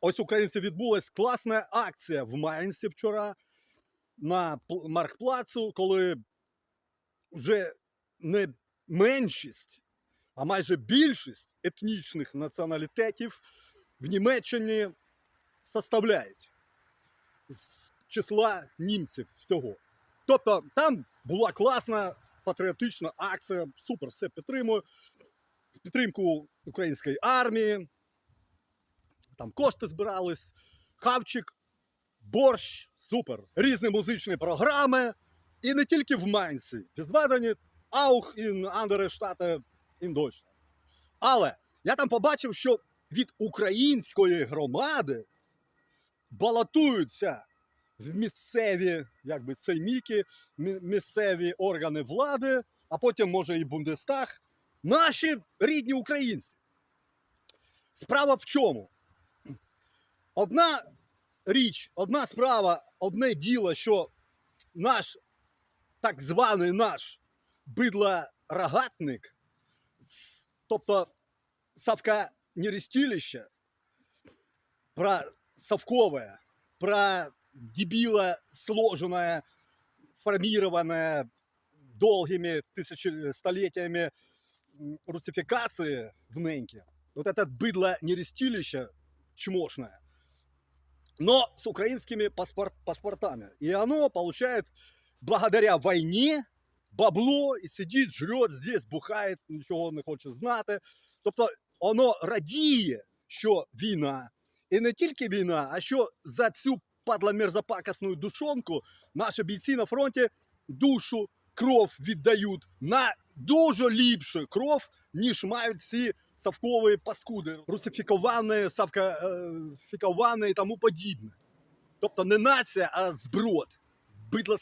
ось українці відбулась класна акція в Майнсі вчора на пл- Маркплацу, коли вже не меншість, а майже більшість етнічних націоналітетів в Німеччині составляють з числа німців всього. Тобто там була класна патріотична акція, супер, все підтримую. Підтримку української армії, там кошти збирались, хавчик, борщ, супер. Різні музичні програми. І не тільки в Майнці. В Візбадені, Аух і andere штати in Але я там побачив, що від української громади балотуються в місцеві, якби цейміки, мі- місцеві органи влади, а потім, може, і Бундестаг, наші рідні українці. Справа в чому? Одна річ, одна справа, одне діло, що наш так званий наш бидло-рогатник, тобто Савка Нерестилище, про совковое, про дебила сложенное, формированное долгими м, русификации в Неньке. Вот это быдло нерестилище чмошное, но с украинскими паспорт, паспортами. И оно получает благодаря войне бабло і сидить, жрет здесь, бухає, нічого не хоче знати. Тобто воно радіє, що війна. І не тільки війна, а що за цю падло-мерзопакосну душонку наші бійці на фронті душу, кров віддають на дуже ліпшу кров, ніж мають ці совкові паскуди, русифіковані, савкафіковані і тому подібне. Тобто не нація, а зброд, бидло,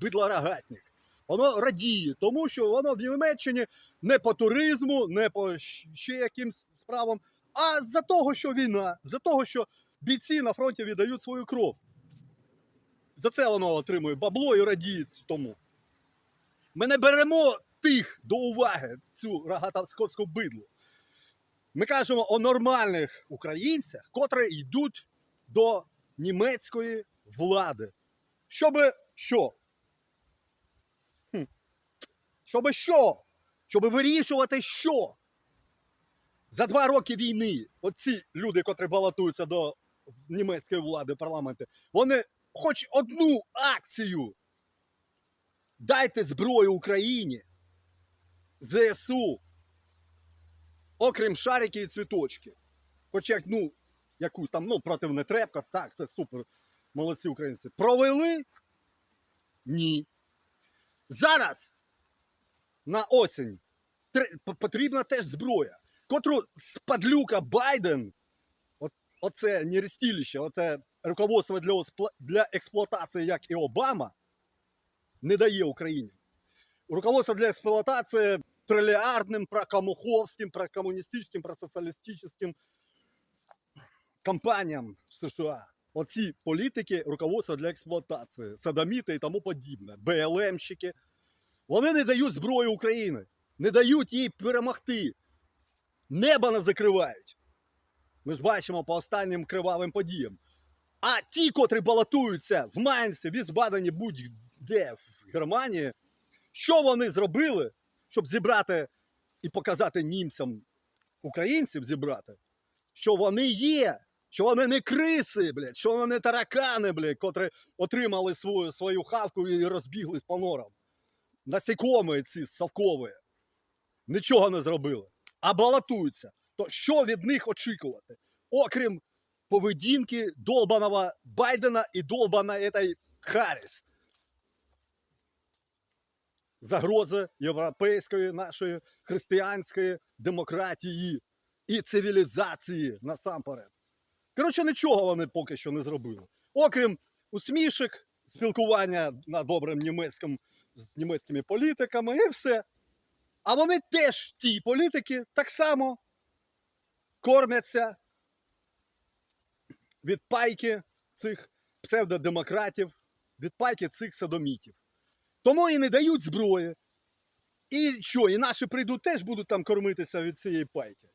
бидлорогатник. Воно радіє, тому що воно в Німеччині не по туризму, не по ще якимсь справам, а за того, що війна, за того, що бійці на фронті віддають свою кров. За це воно отримує бабло і радіє тому. Ми не беремо тих до уваги, цю рогатовськотську бидлу. Ми кажемо о нормальних українцях, котрі йдуть до німецької влади. Щоби що? Хм. Щоби що? Щоби вирішувати що? За два роки війни оці люди, котрі балотуються до німецької влади парламенту, вони хоч одну акцію дайте зброю Україні, ЗСУ, окрім шарики і цвіточки. Хоч як, ну, якусь там, ну, противнетрепка, так, це супер, молодці українці. Провели? Ні. Зараз на осінь потрібна теж зброя, котру спадлюка Байден, от, оце нерестилище, оце руководство для, для експлуатації, як і Обама, не дає Україні. Руководство для експлуатації триліардним, прокамуховським, прокомуністичним, просоціалістичним компаніям в США. Оці політики, руководство для експлуатації, садоміти і тому подібне, БЛМщики, вони не дають зброю України, не дають їй перемогти. Небо не закривають. Ми ж бачимо по останнім кривавим подіям. А ті, котрі балотуються в Майнсі, в Візбадені, будь-де в Германії, що вони зробили, щоб зібрати і показати німцям, українцям зібрати, що вони є, що вони не криси, блядь, що вони не таракани, блядь, котрі отримали свою, свою хавку і розбіглись по норам. Насікомі ці совкові. Нічого не зробили. А балотуються. То що від них очікувати? Окрім поведінки долбаного Байдена і долбана этой Харріс. Загрози європейської нашої християнської демократії і цивілізації насамперед. Коротше, нічого вони поки що не зробили. Окрім усмішок, спілкування на добрим німецьким з німецькими політиками і все. А вони теж ті політики так само кормяться від пайки цих псевдодемократів, від пайки цих садомітів. Тому і не дають зброї. І що, і наші прийдуть теж будуть там кормитися від цієї пайки.